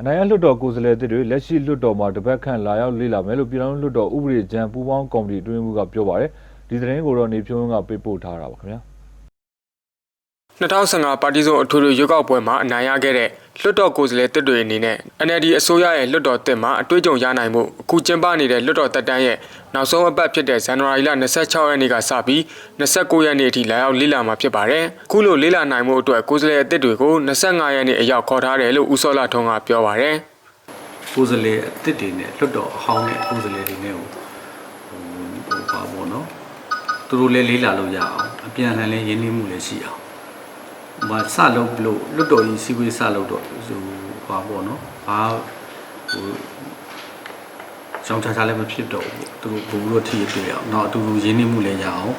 အနိုင်ရလွှတ်တော်ကိုယ်စားလှယ်တွေလက်ရှိလွှတ်တော်မှာတပတ်ခန့်လာရောက်လေ့လာမယ်လို့ပြည်ထောင်စုလွှတ်တော်ဥပဒေကြမ်းပူးပေါင်းကော်မတီအတွင်းမှုကပြောပါတယ်ဒီသတင်းကိုတော့နေဖြိုးဝင်းကပေးပို့ထားတာပါခင်ဗျာ2015ပါတီစုံအထွေထွေရွေးကောက်ပွဲမှာအနိုင်ရခဲ့တဲ့ လွှတ်တော်ကိုယ်စားလှယ်တစ်တွေအနေနဲ့ NLD အစိုးရရဲ့လွှတ်တော်တစ်မှာအတွေ့အကြုံရနိုင်မှုအခုကျင်းပနေတဲ့လွှတ်တော်တက်တန်းရဲ့နောက်ဆုံးအပတ်ဖြစ်တဲ့ဇန်နဝါရီလ26ရက်နေ့ကစပြီး29ရက်နေ့အထိလာရောက်လေ့လာမှာဖြစ်ပါတယ်။အခုလိုလေ့လာနိုင်မှုအတွက်ကိုယ်စားလှယ်အသစ်တွေကို25ရက်နေ့အရောက်ခေါ်ထားတယ်လို့ဦးစောလာထွန်းကပြောပါတယ်။ကိုယ်စားလှယ်အစ်စ်တွေနဲ့လွတ်တော်အဟောင်းနဲ့ကိုယ်စားလှယ်တွေနဲ့ဟိုဟိုဟိုပါဘောနော်သူတို့လည်းလေးလာလို့ရအောင်အပြန်အလှန်လည်းရင်းနှီးမှုလည်းရှိအောင် ဟိုမှာစလုပ်လို့လွတ်တော်ကြီးစီဝေးစလုပ်တော့ဟိုပါဘောနော်ဘာဟိုကြောင်ချာချာလည်းမဖြစ်တော့ဘူးသူတို့ဘူလို့ထည့်တွေ့အောင်နောက်အတူတူရင်းနှီးမှုလည်းရအောင်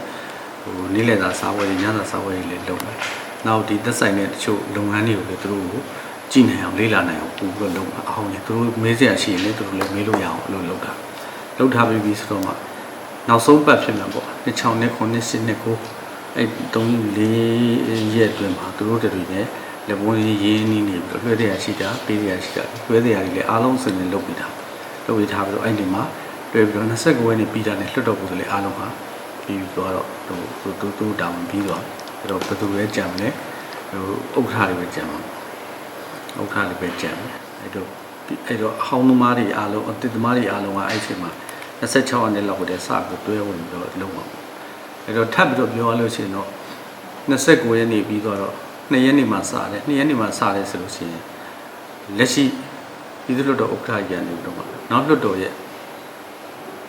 ဟိုနေ့လည်သာစားဝယ်ညသာစားဝယ်လည်းလုပ်မယ်နောက်ဒီသက်ဆိုင်တဲ့တချို့လုပ်ငန်းတွေကိုလည်းသူတို့ကိုကြည့်နိုင်အောင်လေ့လာနိုင်အောင်ပို့ပြီးတော့လုပ်အောင်အောင်ညသူတို့မေးစရာရှိရင်လည်းသူတို့လည်းမေးလို့ရအောင်အဲ့လိုလုပ်တာလုပ်ထားပြီးပြီဆိုတော့မှနောက်ဆုံးပတ်ဖြစ်မှာပေါ့နှစ်6နှစ်9နှစ်10နှစ်ကို အဲ့3 4ရက်အတွင်းမှာသူတို့တွေလည်းလက်ပွန်းရေးရင်းနှီးနေပြီးတော့လွှဲတဲ့ရရှိတာပေးတဲ့ရရှိတာလွှဲတဲ့ရတွေလည်းအားလုံးစင်စင်လုပ်ပြီးတာလုပ်ပြီးထားပြီးတော့အဲ့ဒီမှာလွှဲပြီးတော့29ရက်နေ့ပြီးတာနဲ့လွှတ်တော်ကိုယ်စားလှယ်အားလုံးဟာပြီးပြီးတော့ဟိုသူသူသူတောင်းပြီးတော့အဲ့တော့ဘယ်သူပဲကြံမလဲဟိုဥက္ခရာတွေပဲကြံမှာဥက္ခလည်းပဲကြံတယ်အဲ့တော့အဲ့တော့အဟောင်းသမားတွေအားလုံးအတစ်သမားတွေအားလုံးကအဲ့ချိန်မှာ26ရက်နေ့လောက်ကိုတည်းစပြီးတွဲဝင်ပြီးတော့လုံးပါဘူး အဲ့တော့ထပ်ပြီးတော့ပြောရလို့ရှိရင်တော့29ရက်နေ့ပြီးတော့2ရက်နေ့မှစတယ်2ရက်နေ့မှစတယ်ဆိုလို့ရှိရင်လက်ရှိပြည်သူ့လွှတ်တော်ဥက္ကဋ္ဌရန်နေတော့နောက်လွှတ်တော်ရဲ့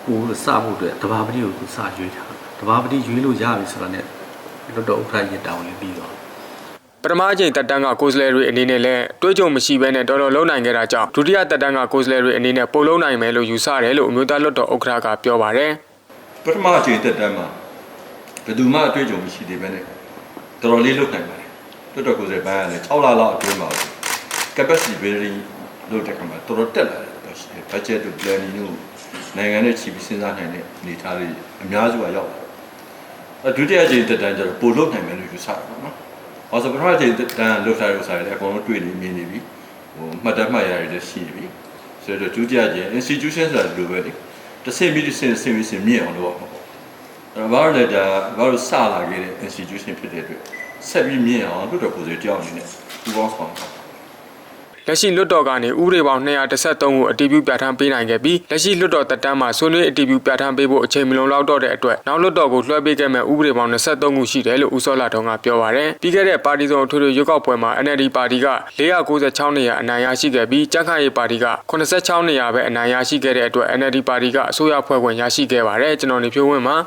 ကိုစဖို့အတွက်တဘာပတိကိုသူစရွေးထားတဘာပတိရွေးလို့ရပြီဆိုတာနဲ့လွှတ်တော်ဥက္ကဋ္ဌရတောင်းလည်းပြီးတော့ပထမအချိန်တက်တန်းကကိုယ်စားလှယ်တွေအနေနဲ့လည်းတွေးကြုံမရှိဘဲနဲ့တော်တော်လုံးနိုင်ခဲ့တာကြောင့်ဒုတိယတက်တန်းကကိုယ်စားလှယ်တွေအနေနဲ့ပိုလုံးနိုင်မယ်လို့ယူဆတယ်လို့အမျိုးသားလွှတ်တော်ဥက္ကဋ္ဌကပြောပါတယ်ပထမအချိန်တက်တန်းမှာ ဘယ်သူမှအတွေ့အကြုံမရှိသေးပဲနဲ့တော်တော်လေးလုပ်နိုင်ပါတယ်တွတ်တော်ကိုယ်စားပန်းရတယ်6လလောက်အတွင်းမှာ capacity building လုပ်တဲ့ခါမှာတော်တော်တက်လာတယ်တော့ရှိတယ် budget တို့ planning တို့နိုင်ငံနဲ့ချီပြီးစဉ်းစားနိုင်တဲ့အနေအထားတွေအများစုကရောက်လာတယ်အဒုတိယအချိန်တက်တန်းကျတော့ပိုလုပ်နိုင်မယ်လို့ယူဆတာပေါ့နော်။အော်ဆိုပထမအချိန်တက်တန်းလုပ်ထားတဲ့ဥစ္စာတွေလည်းအကုန်လုံးတွေ့နေမြင်နေပြီဟိုမှတ်တမ်းမှတ်ရတွေလည်းရှိနေပြီဆိုတော့ဒုတိယအချိန် institution ဆိုတာလိုပဲလေတစ်ဆင့်ပြီးတစ်ဆင့်ဆင့်ပြီးဆင့်မြင့်အောင်လုပ်အောင်ပေါ့ အဲ့တော့ဘာလို့လဲဒါဘာလို့စလာခဲ့တဲ့ institution ဖြစ်တဲ့အတွက်ဆက်ပြီးမြင့်အောင်လွတ်တော်ကိုယ်စားတယောက်အနေနဲ့ပူပေါင်းဆောင်တာလက်ရှိလွှတ်တော်ကနေဥပဒေပေါင်း213ကိုအတည်ပြုပြဋ္ဌာန်းပေးနိုင်ခဲ့ပြီးလက်ရှိလွှတ်တော်တက်တန်းမှာဆွေးနွေးအတည်ပြုပြဋ္ဌာန်းပေးဖို့အချိန်မလုံလောက်တော့တဲ့အတွက်နောက်လွှတ်တော်ကိုလွှဲပေးခဲ့မဲ့ဥပဒေပေါင်း23ခုရှိတယ်လို့ဦးစောလာထုံးကပြောပါရယ်ပြီးခဲ့တဲ့ပါတီစုံအထွေထွေရွေးကောက်ပွဲမှာ NLD ပါတီက496နေရာအနိုင်ရရှိခဲ့ပြီးကြန့်ခိုင်ရေးပါတီက86နေရာပဲအနိုင်ရရှိခဲ့တဲ့အတွက် NLD ပါတီကအစိုးရဖွဲ့ခွင့်ရရှိခဲ့ပါတယ်ကျွန်တော်နေဖြိုးဝင်းပါ